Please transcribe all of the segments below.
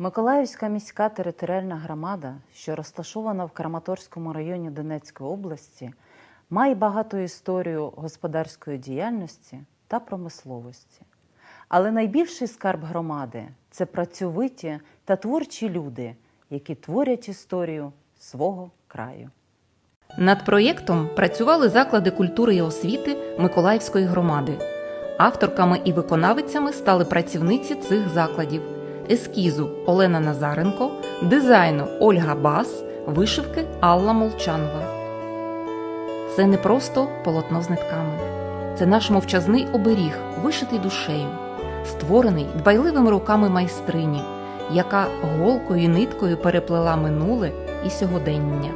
Миколаївська міська територіальна громада, що розташована в Краматорському районі Донецької області, має багату історію господарської діяльності та промисловості. Але найбільший скарб громади це працьовиті та творчі люди, які творять історію свого краю. Над проєктом працювали заклади культури і освіти Миколаївської громади. Авторками і виконавицями стали працівниці цих закладів: ескізу Олена Назаренко, дизайну Ольга Бас, вишивки Алла Молчанова. Це не просто полотно з нитками, це наш мовчазний оберіг, вишитий душею, створений дбайливими руками майстрині, яка голкою і ниткою переплела минуле і сьогодення.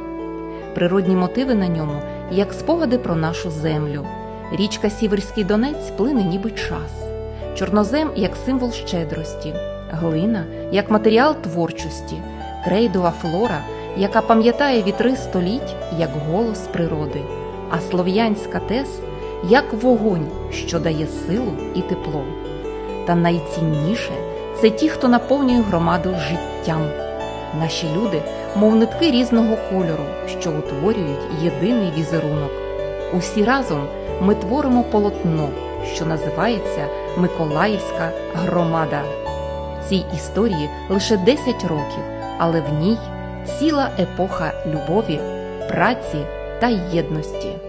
Природні мотиви на ньому, як спогади про нашу землю. Річка Сіверський Донець плине ніби час, чорнозем як символ щедрості, глина як матеріал творчості, крейдова флора, яка пам'ятає вітри століть як голос природи, а слов'янська тес як вогонь, що дає силу і тепло. Та найцінніше це ті, хто наповнює громаду життям. Наші люди, мов нитки різного кольору, що утворюють єдиний візерунок. Усі разом ми творимо полотно, що називається Миколаївська громада. Цій історії лише 10 років, але в ній ціла епоха любові, праці та єдності.